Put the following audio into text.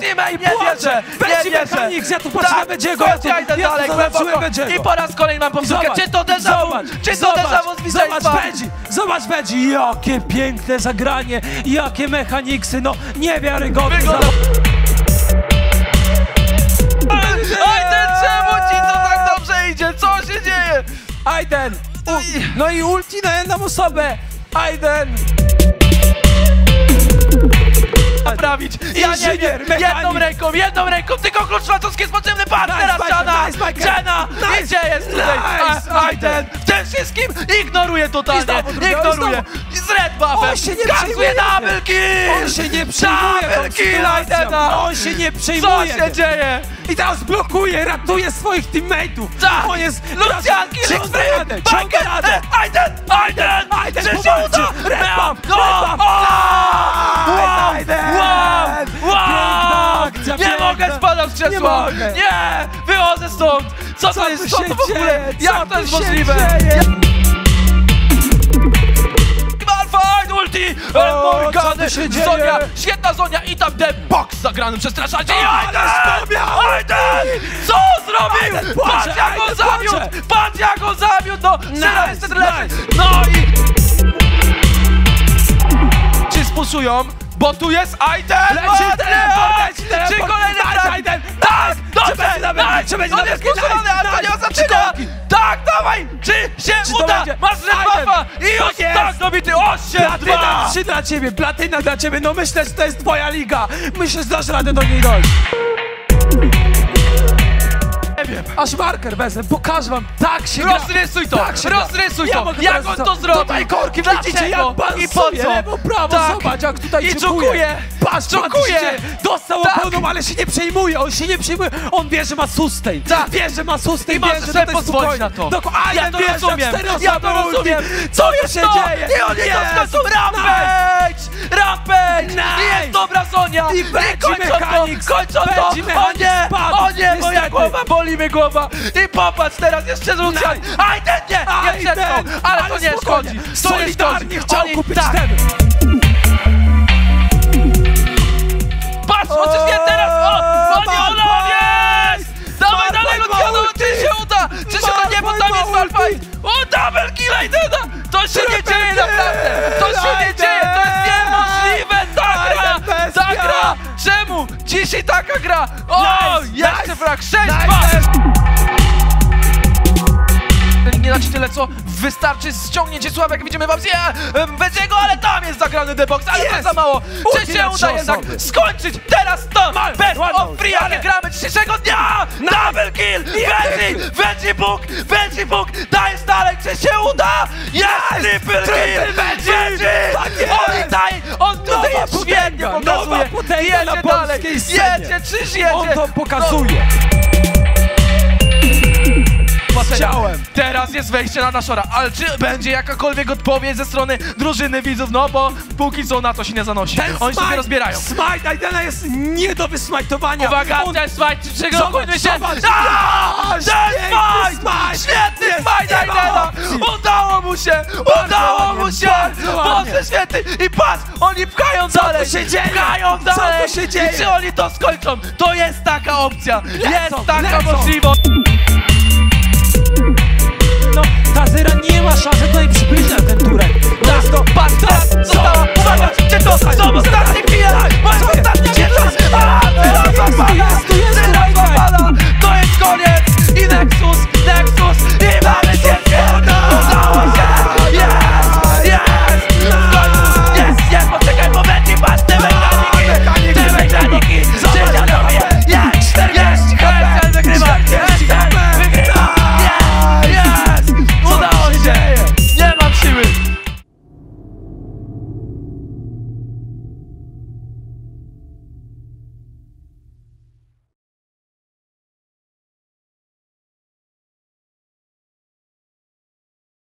Teamie? Nie wierzę! Będzie Nie wierzę! Ja tu patrzę ja chodź, tu- ja tu dalej, głęboko. I po raz kolejny mam powtórkę. Czy to zawód? zobacz, Czy to ten zawód z Zobacz? Bedzi, zobacz, Bedzi, jakie piękne zagranie, jakie mechaniksy, no niewiarygodne. Wygląda-. Oj, ten czemu ci to tak Aiden, u, no i ulti na jedną osobę, Aiden. Naprawić. Ja nie wiem. Jedną ręką, jedną ręką, tylko klucz francuski jest potrzebny. Patrz Nice, teraz, Jana! nice. Jana! Nice. Gdzie jest tutaj? Aiden. W tym wszystkim ignoruje totalnie. Ignoruje. z red buffem. On się nie Kasuje przejmuje. double kill! On się nie przejmuje Double kill. Aidena! On się nie Co przejmuje. się dzieje? I teraz blokuje, ratuje swoich teammateów. Tak! On jest... Michael! radę. E, Aiden! Aiden! Aiden, Czy się uda? Red buff, krzesła! Nie. Nie! Wychodzę stąd! Co Co jest? Co to w ogóle? Jak to jest możliwe? Malfight ulti! Morgany! Zonia! Świetna Zonia i tam ten box zagrany przestraszacie! I ale! Co zrobił? Patrz jak go zawiódł! Patrz jak go zawiódł! No! Teraz jest! No i... Czy spuszują? Bo tu jest Aiden! Leci teleport. Czy kolejny Daj, Tak! Dobrze! będzie nawet- nice. czy będzie nawet- spuszczony, ale to nie oznacza... Tak, dawaj! Czy się Czy uda? Masz red Aiden. buffa! I już Tak jest. tak dobity! Osiem, Platyna dwa! 3 dla ciebie, platyna dla ciebie, no myślę, że to jest twoja liga. Myślę, że dasz radę do niej dojść. Wiem. Aż marker wezmę, pokażę wam, tak się gra. Rozrysuj to! Tak się gra. Rozrysuj Ja to! mogę Jak on to- to zrobił? Tutaj korki, Dlaczego? widzicie jak I po co? lewo, prawo, Tak. zobacz jak tutaj I czukuje. Patrz, Czukuje. Dostał Tak. pełną, ale się nie przejmuje, on się nie przejmuje. On wie, że ma sustain. Tak. Wie, że ma sustain, I wie, że tutaj pozwolić na to. Dokładnie, Ja to wie, rozumiem. Ja to rozumiem. Co To tu się to! dzieje? I oni to Jest. skończą! Rampage! Rampage! Jest dobra Sonia! I kończą to! Kończą to! O nie! O nie! Głowa boli mnie głowa! I popatrz teraz jeszcze Lucian! Nice. Aiden nie! Nie przetrwał! Ale to nie szkodzi! To nie szkodzi! chciał Oni- kupić tak. ten. Patrz, chociaż nie teraz! O! O nie, ona jest! Dawaj dalej, Luciano! Czy się uda? Czy się uda? Nie, bo tam jest ma ulti! Malphite! O, double kill Aidena! To się nie dzieje naprawdę! To się nie dzieje! To jest niemożliwe! Ta gra! Ta gra! Czemu? Dzisiaj taka gra! O! Nice, Brak 6-2! grać tyle, co wystarczy ściągnięcie słabek. Widzimy Babzie, Beziego, ale tam jest zagrany debox, ale yes. to za mało. Czy się uda jednak skończyć teraz to Best One of Free, jakie gramy dzisiejszego dnia! Double kill! Veggie! Veggie Book! Veggie Book! Dajesz dalej, czy się uda? Yes! Triple kill! Veggie! On daje, on tutaj świetnie pokazuje. Jedzie dalej, jedzie, czyż jedzie? On to pokazuje. Chciałem. Teraz jest wejście na Nashora, ale czy będzie jakakolwiek odpowiedź ze strony drużyny widzów? No bo póki co na to się nie zanosi. Ten Oni się smite- rozbierają. Smite Aidena jest nie do wysmajtowania. Uwaga, On- ten smite, przygotujmy się! zobacz. Aż Ten smite! Świetny smite Aidena! Udało mu się! Udało mu się! Boże święty! I patrz, oni pchają Co dalej! się dzieje? Pchają Co dalej! tu się dzieje? I czy oni to skończą? To jest taka opcja! jest taka lecą. możliwość!